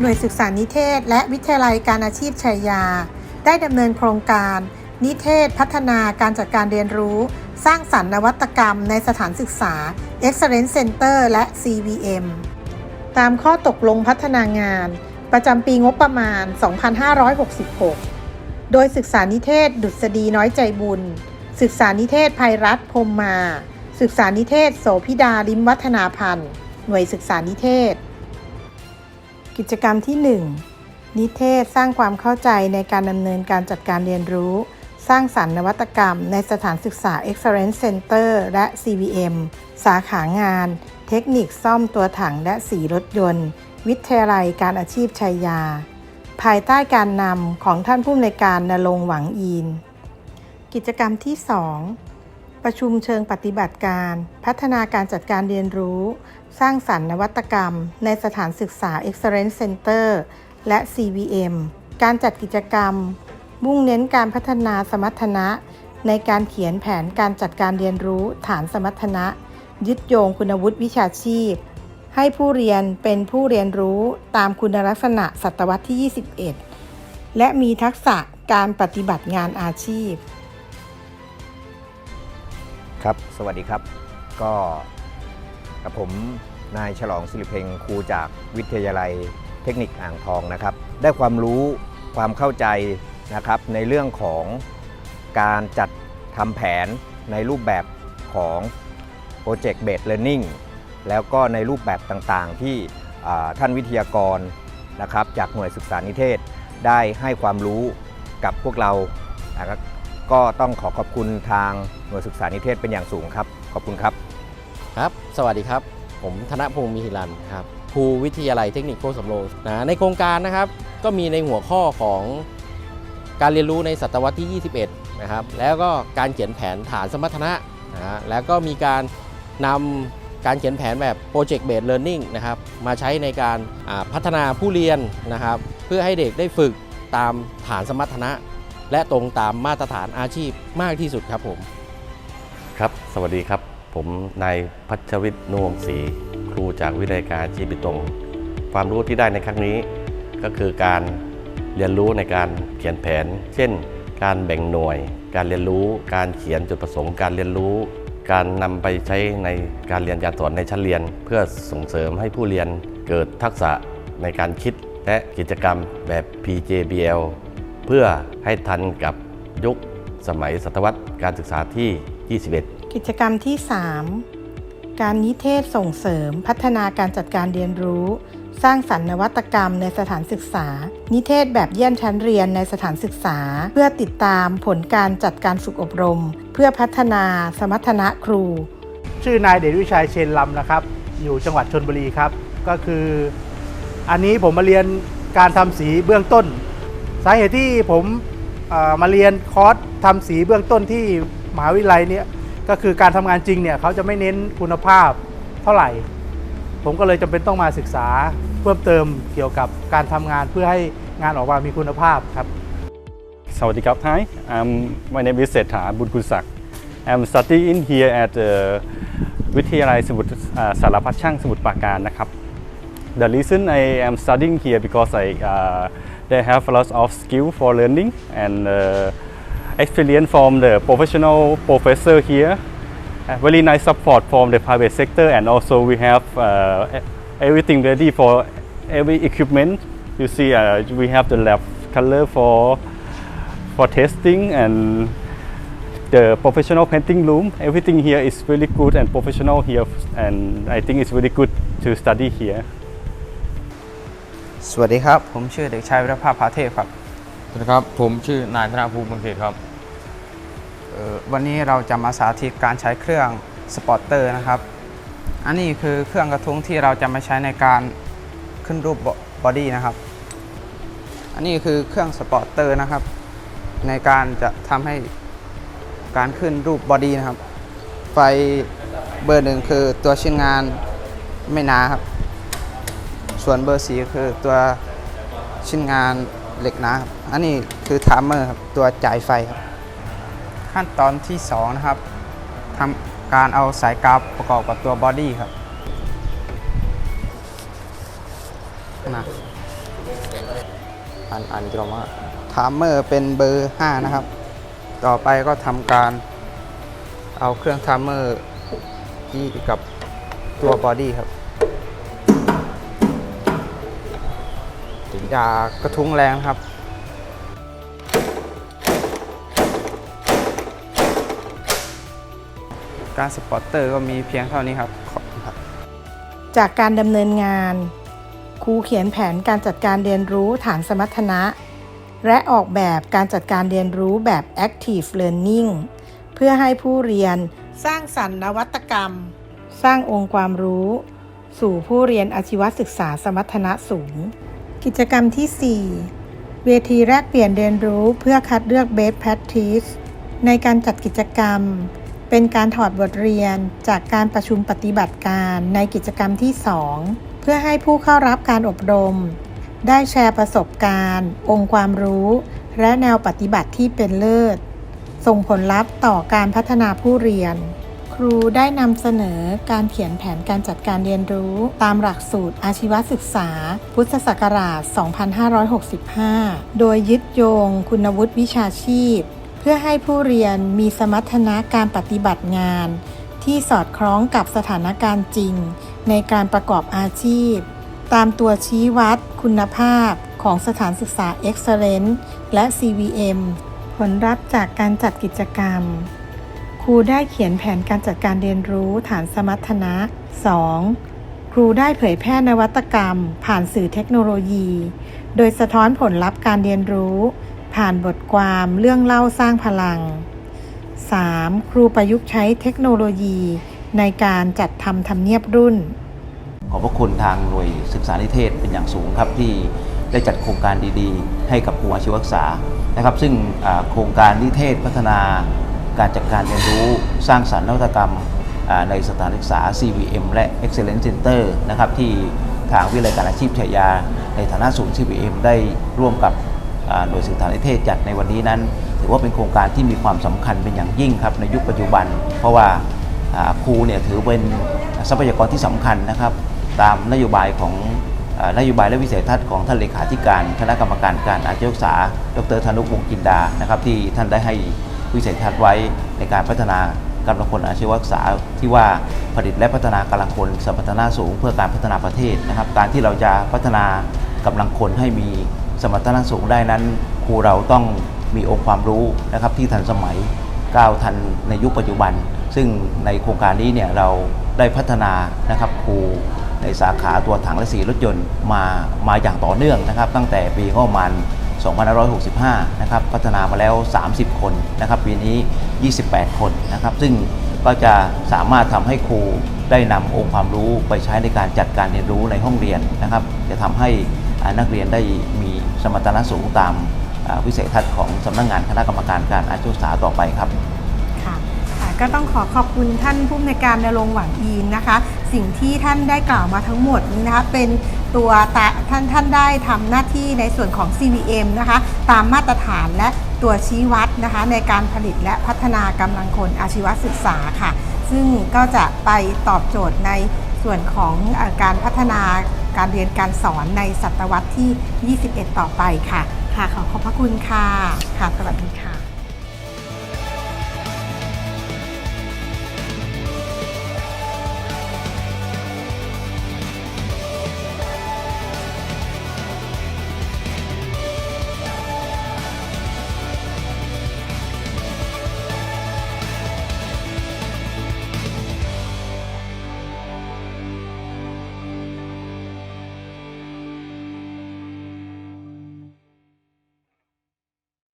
หน่วยศึกษานิเทศ และวิทยาลัยการอาชีพชัยยา ได้ดำเนินโครงการ นิเทศพัฒนาการจัดการเรียนรู้ สร้างสรรค์นวัตกรรมในสถานศึกษา Excellence Center และ CVM ตามข้อตกลงพัฒนางาน ประจำปีงบประมาณ 2566 โดยศึกษานิเทศ ดุษฎีน้อยใจบุญ ศึกษานิเทศภัยรัฐพรมมา ศึกษานิเทศ โสพิดาลิมวัฒนาพันธ์ หน่วยศึกษานิเทศ กิจกรรมที่ 1 นิเทศสร้างความเข้าใจในการดำเนินการจัดการเรียนรู้ สร้างสรรค์นวัตกรรม ในสถานศึกษา Excellence Center และ CVM สาขางาน เทคนิคซ่อมตัวถังและสีรถยนต์ วิทยาลัยการอาชีพชัยยา ภายใต้การนำของท่านผู้อำนวยการนรงหวังอีน กิจกรรมที่ 2 ประชุมเชิงปฏิบัติการ พัฒนาการจัดการเรียนรู้ สร้างสรรค์นวัตกรรม ในสถานศึกษา Excellence Center และ CVM การจัดกิจกรรม มุ่งเน้นการพัฒนาสมรรถนะ ในการเขียนแผนการจัดการเรียนรู้ฐานสมรรถนะ ยึดโยงคุณวุฒิวิชาชีพ ให้ผู้เรียนเป็นผู้เรียนรู้ตามคุณลักษณะศตวรรษที่ 21 และมีทักษะการปฏิบัติงานอาชีพ ครับ สวัสดีครับ ก็กับผมนายฉลองสิริเพ็งครูจากวิทยาลัยเทคนิคอ่างทองนะครับ ได้ความรู้ความเข้าใจนะครับในเรื่องของการจัดทำแผนในรูปแบบของ Project Based Learning แล้วก็ในรูปแบบต่างๆ ที่ท่านวิทยากรนะครับจากหน่วยศึกษานิเทศได้ให้ความรู้กับพวกเรา ก็ต้องขอขอบคุณทางหน่วยศึกษานิเทศเป็นอย่างสูงครับ ขอบคุณครับ ครับ สวัสดีครับ ผมธนพงศ์มีหิรันครับครูวิทยาลัยเทคนิคโคกสำโรงนะในโครงการนะครับ ก็มีในหัวข้อของการเรียนรู้ในศตวรรษที่ 21 นะครับ แล้วก็การเขียนแผนฐานสมรรถนะนะแล้วก็มีการนำการเขียนแผนแบบ Project Based Learning นะครับ มาใช้ในการพัฒนาผู้เรียนนะครับ เพื่อให้เด็กได้ฝึกตามฐานสมรรถนะ และตรงตามมาตรฐานอาชีพมากที่สุดครับผม ครับ สวัสดีครับ ผมนายพัชวิทย์นวงศรีครูจากวิทยาการชีวิตตรง ความรู้ที่ได้ในครั้งนี้ ก็คือการเรียนรู้ในการเขียนแผน เช่น การแบ่งหน่วย การเรียนรู้ การเขียนจุดประสงค์ การเรียนรู้ การนำไปใช้ในการเรียนการสอนในชั้นเรียน เพื่อส่งเสริมให้ผู้เรียนเกิดทักษะในการคิดและกิจกรรมแบบ PJBL เพื่อให้ทันกับยุคสมัยศตวรรษการศึกษาที่ 21 กิจกรรมที่ 3 การนิเทศส่งเสริมพัฒนาการจัดการเรียนรู้ สร้างสรรค์นวัตกรรมในสถานศึกษา นิเทศแบบเยี่ยมชั้นเรียนในสถานศึกษา เพื่อติดตามผลการจัดการฝึกอบรม เพื่อพัฒนาสมรรถนะครู ชื่อนายเดชวิชัยเชนลำนะครับ อยู่จังหวัดชนบุรีครับ ก็คือ อันนี้ผมมาเรียนการทำสีเบื้องต้น สาเหตุที่ผมมาเรียนคอร์สทำสีเบื้องต้นที่มหาวิทยาลัยเนี่ยก็คือการทำงานจริงเนี่ยเขาจะไม่เน้นคุณภาพเท่าไหร่ ผมก็เลยจำเป็นต้องมาศึกษาเพิ่มเติมเกี่ยวกับการทำงานเพื่อให้งานออกมามีคุณภาพครับ Sawadee Krap. Hi, um, my name is Setha Bunkusak. I'm studying here at uh, วิทยาลัยสมุทรสารพัดช่างสมุทรปราการนะครับ The reason I am studying here because I uh, they have a lot of skill for learning and uh, experience from the professional professor here. Uh, very nice support from the private sector and also we have uh, everything ready for every equipment. You see, uh, we have the lab color for for testing and the professional painting room. Everything here is really good and professional here, and I think it's really good to study here. สวัสดีครับ ผมชื่อเด็กชายวิรภาพพาเทพครับ สวัสดีครับ ผมชื่อนายธนภูมิบังเขตครับเอ่อวันนี้เราจะมาสาธิตการใช้เครื่องสปอร์เตอร์นะครับ อันนี้คือเครื่องกระทุ้งที่เราจะมาใช้ในการขึ้นรูปบอดี้นะครับ อันนี้คือเครื่องสปอร์เตอร์นะครับ ในการจะทำให้การขึ้นรูปบอดี้นะครับ ไฟเบอร์หนึ่งคือตัวชิ้นงานไม่หนาครับ ส่วนเบอร์สีคือตัวชิ้นงานเหล็กหนาครับอันนี้คือทามเมอร์ครับตัวจ่ายไฟครับขั้นตอนที่ 2 นะครับทำการเอาสายกาวประกอบกับตัวบอดี้ครับนะอ่านอ่านอีกรอบว่าไทม์เมอร์เป็นเบอร์ 5 นะครับ ต่อไปก็ทำการเอาเครื่องไทม์เมอร์ที่กับตัวบอดี้ครับ อย่ากระทุ้งแรงครับ การสปอตเตอร์ก็มีเพียงเท่านี้ครับ ขอบคุณครับ จากการดำเนินงาน ครูเขียนแผนการจัดการเรียนรู้ฐานสมรรถนะ และออกแบบการจัดการเรียนรู้แบบ Active Learning เพื่อให้ผู้เรียนสร้างสรรค์นวัตกรรม สร้างองค์ความรู้ สู่ผู้เรียนอาชีวศึกษาสมรรถนะสูง กิจกรรมที่ 4 เวทีแลกเปลี่ยนเรียนรู้เพื่อคัดเลือก Best Practice ในการจัดกิจกรรม เป็นการถอดบทเรียนจากการประชุมปฏิบัติการในกิจกรรมที่ 2 เพื่อให้ผู้เข้ารับการอบรม ได้แชร์ประสบการณ์ องค์ความรู้ และแนวปฏิบัติที่เป็นเลิศ ส่งผลลัพธ์ต่อการพัฒนาผู้เรียน ครูได้นำเสนอการเขียนแผนการจัดการเรียนรู้ ตามหลักสูตรอาชีวศึกษา พุทธศักราช 2565 โดยยึดโยงคุณวุฒิวิชาชีพ เพื่อให้ผู้เรียนมีสมรรถนะการปฏิบัติงาน ที่สอดคล้องกับสถานการณ์จริง ในการประกอบอาชีพ ตามตัวชี้วัด คุณภาพของสถานศึกษา Excellence และ CVM ผลลัพธ์จากการจัดกิจกรรม รูได้เขียนแผนการจัดการเรียนรู้ฐานสมรรถนะ 2. ครูได้เผยแพร่นวัตกรรม ผ่านสื่อเทคโนโลยี โดยสะท้อนผลลัพธ์การเรียนรู้ ผ่านบทความเรื่องเล่าสร้างพลัง 3. ครูประยุกต์ใช้เทคโนโลยี ในการจัดทำทำเนียบรุ่น ขอบพระคุณทางหน่วยศึกษานิเทศเป็นอย่างสูงครับที่ได้จัดโครงการดีๆ ให้กับครูอาชีวศึกษานะครับ ซึ่งโครงการนิเทศพัฒนา การจัดการเรียนรู้สร้างสรรค์นวัตกรรมในสถานศึกษา CVM และ Excellence Center นะครับที่ทางวิทยาลัยการอาชีพชัยยา ในฐานะศูนย์ CVM ได้ร่วมกับหน่วยศึกษานิเทศจัดในวันนี้นั้น ถือว่าเป็นโครงการที่มีความสำคัญเป็นอย่างยิ่งครับในยุคปัจจุบัน เพราะว่าครูเนี่ยถือเป็นทรัพยากรที่สำคัญนะครับ ตามนโยบายของอนโยบายและวิสัยทัศน์ของท่านเลขาธิการ คณะกรรมการการอาชีวศึกษา ดรธนุวงศ์กินดานะครับที่ท่านได้ให้ วิสัยทัศน์ไว้ในการพัฒนากำลังคนอาชีวศึกษาที่ว่าผลิตและพัฒนากำลังคนสมรรถนะสูงเพื่อการพัฒนาประเทศนะครับ การที่เราจะพัฒนากำลังคนให้มีสมรรถนะสูงได้นั้น ครูเราต้องมีองค์ความรู้นะครับที่ทันสมัยก้าวทันในยุคปัจจุบัน ซึ่งในโครงการนี้เนี่ยเราได้พัฒนานะครับครูในสาขาตัวถังและสีรถยนต์มามาอย่างต่อเนื่องนะครับ ตั้งแต่ปีงบประมาณ 2565 นะครับ พัฒนามาแล้ว 30 คนนะครับปีนี้ 28 คนนะครับ ซึ่งก็จะสามารถทำให้ครูได้นำองค์ความรู้ไปใช้ในการจัดการเรียนรู้ในห้องเรียนนะครับ จะทำให้นักเรียนได้มีสมรรถนะสูงตามวิสัยทัศน์ของสำนักงานคณะกรรมการการอาชีวศึกษาต่อไปครับค่ะก็ต้องขอขอบคุณท่านผู้อำนวยการนรงหวังอีนนะคะ สิ่งที่ท่านได้กล่าวมาทั้งหมดนี้นะคะเป็น ตัวตาท่านท่านได้ทำหน้าที่ในส่วนของ CVM นะคะตามมาตรฐานและตัวชี้วัดนะคะในการผลิตและพัฒนากำลังคนอาชีวศึกษาค่ะ ซึ่งก็จะไปตอบโจทย์ในส่วนของอการพัฒนาการเรียนการสอนในศตวรรษที่ 21 ต่อไปค่ะ ค่ะขอขอบพระคุณค่ะ ค่ะ สวัสดีค่ะ